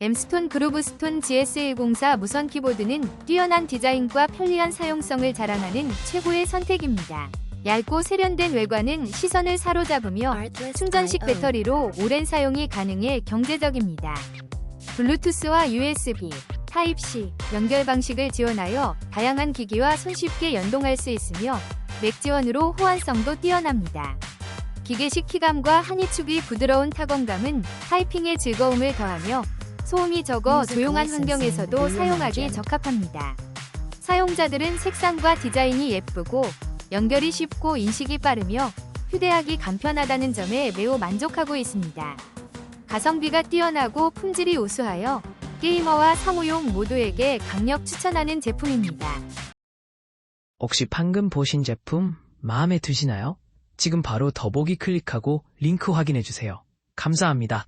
엠스톤 그루브스톤 GS104 무선 키보드는 뛰어난 디자인과 편리한 사용성을 자랑하는 최고의 선택입니다. 얇고 세련된 외관은 시선을 사로잡으며 충전식 배터리로 오랜 사용이 가능해 경제적입니다. 블루투스와 USB, 타입C 연결 방식을 지원하여 다양한 기기와 손쉽게 연동할 수 있으며 맥 지원으로 호환성도 뛰어납니다. 기계식 키감과 한이축이 부드러운 타건감은 타이핑의 즐거움을 더하며 소음이 적어 조용한 환경에서도 사용하기 적합합니다. 사용자들은 색상과 디자인이 예쁘고 연결이 쉽고 인식이 빠르며 휴대하기 간편하다는 점에 매우 만족하고 있습니다. 가성비가 뛰어나고 품질이 우수하여 게이머와 사무용 모두에게 강력 추천하는 제품입니다. 혹시 방금 보신 제품 마음에 드시나요? 지금 바로 더보기 클릭하고 링크 확인해 주세요. 감사합니다.